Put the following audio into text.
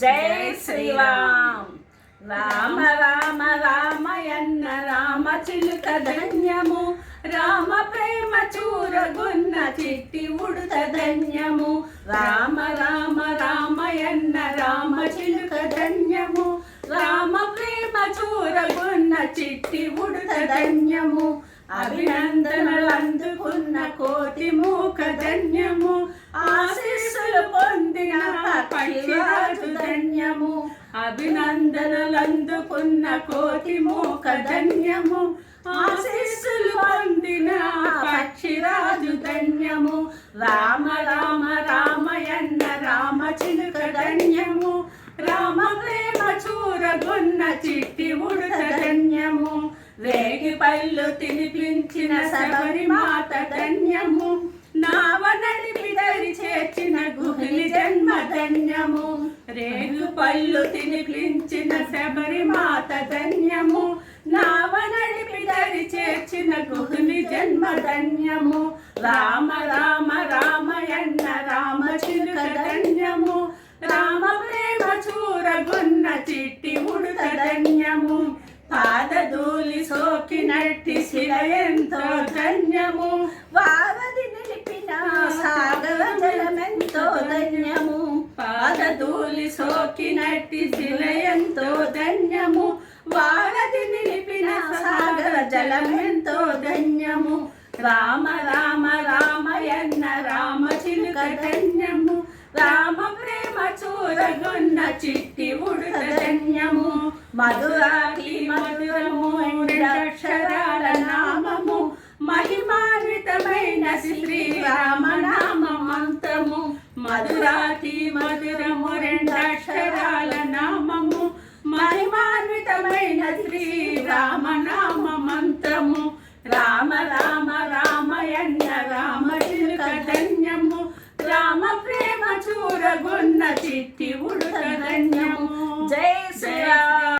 జై శ్రీరామ్. రామ రామ రామయన్న రామ చిలుక ధన్యము. రామ ప్రేమ చూరగున్న చిట్టి ఉడుత ధన్యము. రామ రామ రామయన్న రామ చిలుక ధన్యము. రామ ప్రేమ చూరగున్న చిట్టి ఉడుత ధన్యము. అభినందనలు అందుకున్న కోటి మూక ధన్యము. ఆశీస్సులు పొందిన పక్షిరాజు అభినందనలందుకున్న అభినందనలు కోటి మూక ధన్యము ఆశీస్సులు పొందిన పక్షిరాజు ధన్యము రామ రామ రామయన్న రామ చిలుక ధన్యము రామ ప్రేమ చూరగొన్న చిట్టి ఉడత ధన్యము రేగి పళ్ళు తినిపించిన శబరిమాత ధన్యము నావ నడిపి దరి చేర్చిన గుహిలి జన్మ ధన్యము రేగు పళ్ళు తినిపించిన శబరి మాత ధన్యము. నావ నడిపి దరి చేర్చిన గుహిలి జన్మ ధన్యము. రామ రామ రామయన్న రామ చిలుక ధన్యము. రామ ప్రేమ చూరగున్న చిట్టి ఉడుత ధన్యము. పాదధూలి సోకినట్టి శిల ఎంతో ధన్యము. వారధి నిలిపిన సాగవ ధూళి సోకినట్టి శిల ఎంతో ధన్యము. వాడది నిలిపిన సాగర జలమెంతో ధన్యము. రామ రామ రామయన్న రామ చిలుక ధన్యము. రామ ప్రేమ చూరగొన్న చిట్టి ఉడుక ధన్యము. మధురాకి మధురము అక్షరాల నామము. మహిమాన్వితమైన శ్రీరామ నామమంతము మధురాకి మధు నామ మంత్రము రామ రామ రామయన్న రామ చిలుక ధన్యము. రామ ప్రేమ చూరగొన్న చిట్టివుడు